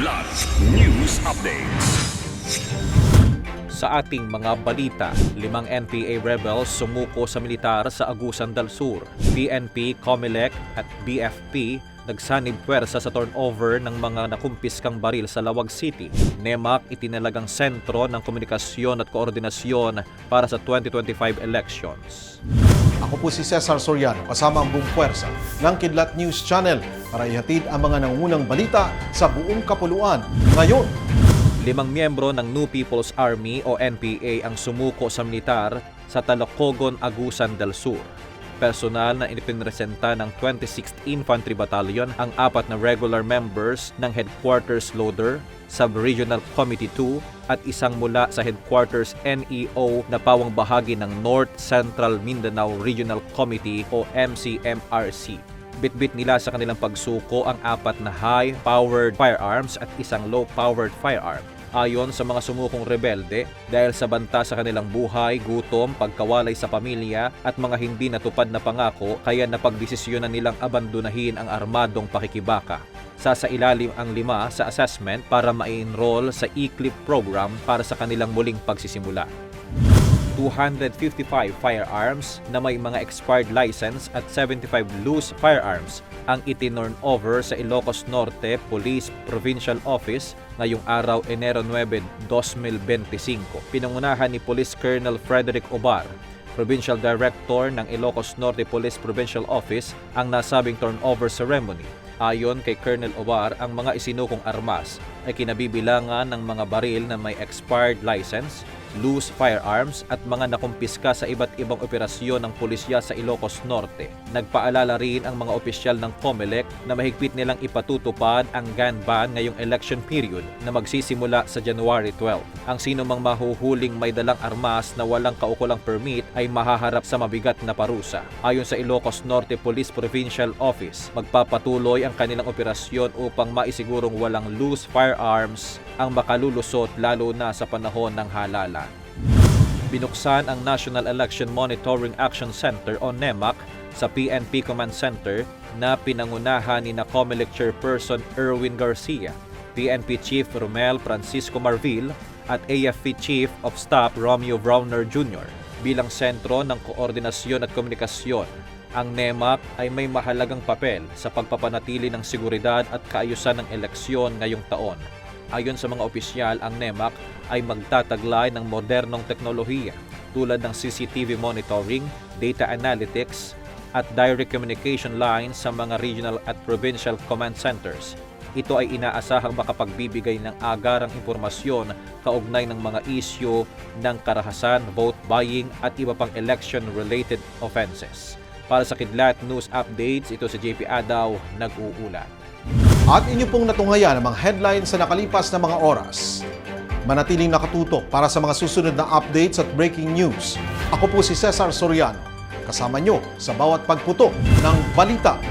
Kidlat News Updates. Sa ating mga balita, limang NPA rebels sumuko sa militar sa Agusan del Sur. PNP, COMELEC at BFP nagsanib puwersa sa turnover ng mga nakumpiskang baril sa Lawag City. NEMAC itinalagang sentro ng komunikasyon at koordinasyon para sa 2025 elections. Ako po si Cesar Soriano kasama ang buong puwersa ng Kidlat News Channel para ihatid ang mga nangunang balita sa buong kapuluan. Ngayon, Limang miyembro ng New People's Army o NPA ang sumuko sa militar sa Talocogon, Agusan del Sur. Personal na inipinresenta ng 26th Infantry Battalion ang apat na regular members ng Headquarters Loader, Sub-Regional Committee 2 at isang mula sa Headquarters NEO na pawang bahagi ng North Central Mindanao Regional Committee o MCMRC. Bitbit nila sa kanilang pagsuko ang apat na high-powered firearms at isang low-powered firearm. Ayon sa mga sumukong rebelde, dahil sa banta sa kanilang buhay, gutom, pagkawalay sa pamilya at mga hindi natupad na pangako, kaya napagdesisyonan nilang abandonahin ang armadong pakikibaka. Sasailalim ang lima sa assessment para ma-enroll sa e-clip program para sa kanilang muling pagsisimula. 255 firearms na may mga expired license at 75 loose firearms ang itinurn over sa Ilocos Norte Police Provincial Office ngayong araw Enero 9, 2025. Pinangunahan ni Police Colonel Frederick Obar, Provincial Director ng Ilocos Norte Police Provincial Office ang nasabing turnover ceremony. Ayon kay Colonel Obar, ang mga isinukong armas ay kinabibilangan ng mga baril na may expired license, loose firearms at mga nakumpiska sa iba't ibang operasyon ng pulisya sa Ilocos Norte. Nagpaalala rin ang mga opisyal ng COMELEC na mahigpit nilang ipatutupad ang gun ban ngayong election period na magsisimula sa January 12. Ang sino mang mahuhuling may dalang armas na walang kaukulang permit ay mahaharap sa mabigat na parusa. Ayon sa Ilocos Norte Police Provincial Office, magpapatuloy ang kanilang operasyon upang maisigurong walang loose firearms ang makalulusot lalo na sa panahon ng halalan. Binuksan ang National Election Monitoring Action Center o NEMAC sa PNP Command Center na pinangunahan ni na COMELEC Chairperson Erwin Garcia, PNP Chief Romel Francisco Marvil at AFP Chief of Staff Romeo Browner Jr. bilang sentro ng koordinasyon at komunikasyon. Ang NEMAC ay may mahalagang papel sa pagpapanatili ng seguridad at kaayusan ng eleksyon ngayong taon Ayon sa mga opisyal, ang NEMAC ay magtataglay ng modernong teknolohiya tulad ng CCTV monitoring, data analytics, at direct communication lines sa mga regional at provincial command centers. Ito ay inaasahang makapagbibigay ng agarang impormasyon kaugnay ng mga isyu ng karahasan, vote buying at iba pang election-related offenses. Para sa Kidlat News Updates, ito si JP Adaw, nag-uulat. At inyo pong natunghayan ang mga headlines sa nakalipas na mga oras. Manatiling nakatutok para sa mga susunod na updates at breaking news. Ako po si Cesar Soriano, kasama nyo sa bawat pagputok ng balita.